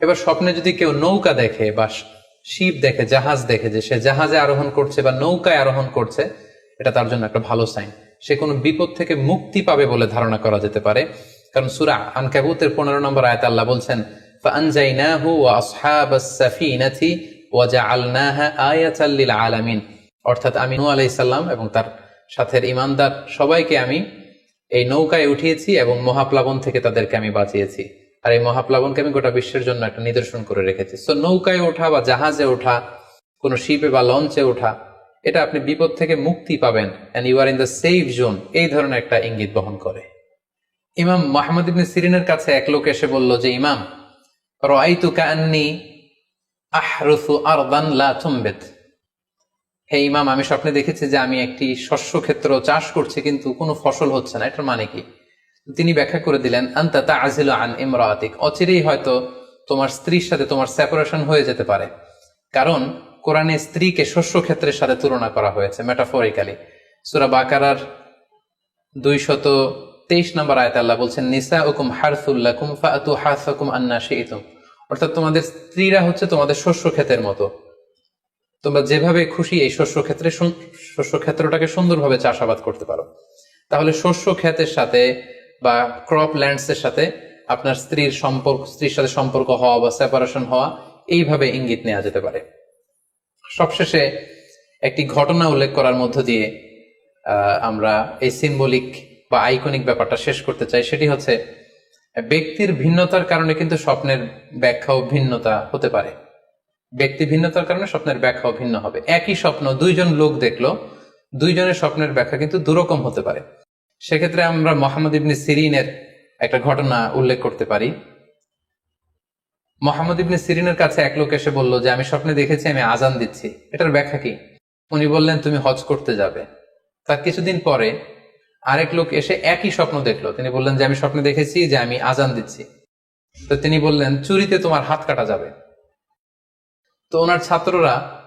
এবার স্বপ্নে যদি কেউ নৌকা দেখে বা শিব দেখে, জাহাজ দেখে যে সে জাহাজে আরোহণ করছে বা নৌকায় আরোহণ করছে, এটা তার জন্য একটা ভালো সাইন সে কোনো বিপদ থেকে মুক্তি পাবে বলে ধারণা করা যেতে পারে। কারণ সুরা আনকাবুতের পনেরো নম্বর আয়ত আল্লাহ বলছেন আলামিন। অর্থাৎ আমি নু আলাইসাল্লাম এবং তার সাথের ইমানদার সবাইকে আমি এই নৌকায় উঠিয়েছি এবং মহাপ্লাবন থেকে তাদেরকে আমি বাঁচিয়েছি। আর এই মহাপ্লাবনকে আমি গোটা বিশ্বের জন্য একটা নিদর্শন করে রেখেছি। সো নৌকায় ওঠা বা জাহাজে ওঠা, কোনো শিপে বা লঞ্চে ওঠা, এটা আপনি বিপদ থেকে মুক্তি পাবেন and you are in the safe zone এই ধরনের একটা ইঙ্গিত বহন করে। ইমাম মোহাম্মদ ইবনে সিরিনের কাছে এক লোক এসে বলল যে, ইমাম রাইতু কান্নি আহরুসু আরদান লা তুমবিত। হে ইমাম, আমি স্বপ্নে দেখেছি যে আমি একটি শস্য ক্ষেত্র চাষ করছি, কিন্তু কোনো ফসল হচ্ছে না। এটার মানে কি? তিনি ব্যাখ্যা করে দিলেন, আন্তা তা আজিল আন ইমরাতিক। অচিরেই হয়তো তোমার স্ত্রীর সাথে তোমার সেপারেশন হয়ে যেতে পারে। কারণ কোরআনে স্ত্রীকে শস্য ক্ষেত্রের সাথে তুলনা করা হয়েছে মেটাফরিক্যালি সুরা বাকারার দুইশত তেইশ নম্বর আয়ত আল্লাহ বলছেন নিসা উকুম হারসুল্লাকুম ফাতু হাসাকুম আন্না শিইতুম অর্থাৎ তোমাদের স্ত্রীরা হচ্ছে তোমাদের শস্য ক্ষেতের মতো। তোমরা যেভাবে খুশি এই শস্য ক্ষেত্রে শস্য ক্ষেত্রটাকে সুন্দরভাবে চাষাবাদ করতে পারো। তাহলে শস্য ক্ষেতের সাথে বা ক্রপ ল্যান্ডস এর সাথে আপনার স্ত্রীর সম্পর্ক, স্ত্রীর সাথে সম্পর্ক হওয়া বা সেপারেশন হওয়া এইভাবে ইঙ্গিত নেওয়া যেতে পারে। সবশেষে একটি ঘটনা উল্লেখ করার মধ্য দিয়ে আমরা এই সিম্বলিক বা আইকনিক ব্যাপারটা শেষ করতে চাই। সেটি হচ্ছে, ব্যক্তির ভিন্নতার কারণে কিন্তু স্বপ্নের ব্যাখ্যাও ভিন্নতা হতে পারে। ব্যক্তি ভিন্নতার কারণে স্বপ্নের ব্যাখ্যাও ভিন্ন হবে। একই স্বপ্ন দুইজন লোক দেখল, দুইজনের স্বপ্নের ব্যাখ্যা কিন্তু দুরকম হতে পারে। সেক্ষেত্রে আমরা মোহাম্মদ ইবনে সিরিনের একটা ঘটনা উল্লেখ করতে পারি। মোহাম্মদ ইবনে সিরিনের কাছে এক লোক এসে বলল যে, আমি স্বপ্নে দেখেছি, আমি আজান দিচ্ছি। এটার ব্যাখ্যা কি? উনি বললেন, তুমি হজ করতে যাবে। তার কিছুদিন পরে আরেক লোক এসে একই স্বপ্ন দেখল। তিনি বললেন যে, আমি স্বপ্নে দেখেছি যে, আমি আজান দিচ্ছি। তো তিনি বললেন, চুরিতে তোমার হাত কাটা যাবে। তো ওনার ছাত্ররা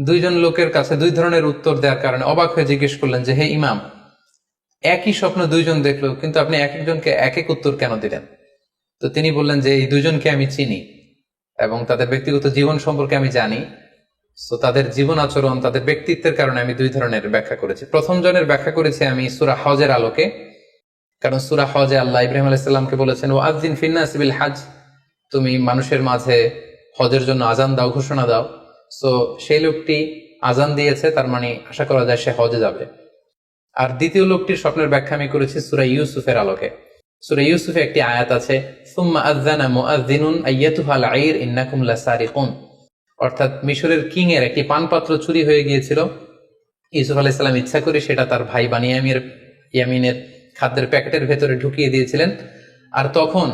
দুইজন লোকের কাছে দুই ধরনের উত্তর দেওয়ার কারণে অবাক হয়ে জিজ্ঞেস করলেন যে, হে ইমাম একই স্বপ্ন দুইজন দেখল, কিন্তু আপনি এক একজনকে এক এক উত্তর কেন দিলেন? তো তিনি বললেন যে, এই দুজনকে আমি চিনি এবং তাদের ব্যক্তিগত জীবন সম্পর্কে আমি জানি। তো তাদের জীবন আচরণ, তাদের ব্যক্তিত্বের কারণে আমি দুই ধরনের ব্যাখ্যা করেছি। প্রথম জনের ব্যাখ্যা করেছি আমি সুরা হজের আলোকে। কারণ সুরা হজে আল্লাহ ইব্রাহিম আলাইসাল্লামকে বলেছেন ও আজদিন ফিন্নাস বিল হাজ তুমি মানুষের মাঝে হজের জন্য আজান দাও, ঘোষণা দাও। সো সেই লোকটি আজান দিয়েছে, তার মানে আশা করা যায় সে হজে যাবে। আর দ্বিতীয় লোকটির স্বপ্নের ব্যাখ্যা আমি করেছি সুরা ইউসুফের আলোকে। সুরা ইউসুফে একটি আয়াত আছে অর্থাৎ মিশরের কিং এর একটি পানপাত্র চুরি হয়ে গিয়েছিল। ইউসুফ আলাইহিস সালাম ইচ্ছা করে সেটা তার ভাই বানিয়ামির ইয়ামিনের খাদ্যের প্যাকেটের ভেতরে ঢুকিয়ে দিয়েছিলেন। আর তখন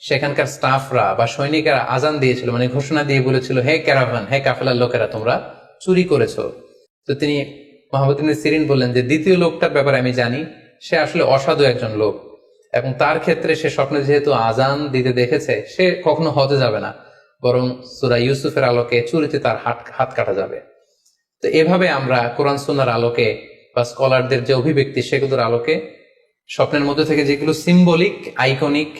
সেখানকার স্টাফরা বা সৈনিকেরা আজান দিয়েছিল মানে ঘোষণা দিয়ে বলেছিল, হে ক্যারাভান, হে কাফেলার লোকেরা, তোমরা চুরি করেছ। তো তিনি মোহাম্মদ সিরিন বললেন যে, দ্বিতীয় লোকটার ব্যাপারে আমি জানি, সে আসলে অসাধু একজন লোক এবং তার ক্ষেত্রে সে স্বপ্নে যেহেতু আজান দিতে দেখেছে, সে কখনো হতে যাবে না, বরং সুরা ইউসুফের আলোকে চুরিতে তার হাত হাত কাটা যাবে। তো এভাবে আমরা কোরআন সুন্নার আলোকে বা স্কলারদের যে অভিব্যক্তি, সেগুলোর আলোকে স্বপ্নের মধ্যে থেকে যেগুলো সিম্বলিক আইকনিক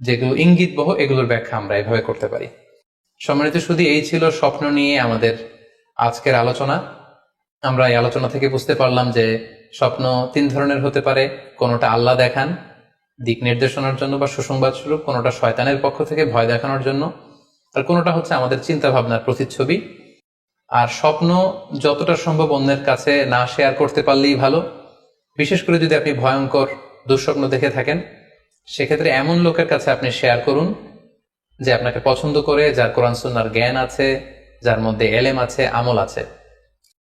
যেগুলো ইঙ্গিত বহ এগুলোর ব্যাখ্যা আমরা এভাবে করতে পারি। সম্মানিত শুধু এই ছিল স্বপ্ন নিয়ে আমাদের আজকের আলোচনা। আমরা এই আলোচনা থেকে বুঝতে পারলাম যে স্বপ্ন তিন ধরনের হতে পারে, কোনোটা আল্লাহ দেখান, দিক নির্দেশনার জন্য বা সুসংবাদ স্বরূপ, কোনোটা শয়তানের পক্ষ থেকে ভয় দেখানোর জন্য, আর কোনোটা হচ্ছে আমাদের চিন্তা ভাবনার প্রতিচ্ছবি। আর স্বপ্ন যতটা সম্ভব অন্যের কাছে না শেয়ার করতে পারলেই ভালো। বিশেষ করে যদি আপনি ভয়ঙ্কর, দুঃস্বপ্ন দেখে থাকেন, সেক্ষেত্রে এমন লোকের কাছে আপনি শেয়ার করুন যে আপনাকে পছন্দ করে, যার কোরআন সুন্নার জ্ঞান আছে, যার মধ্যে এলেম আছে, আমল আছে।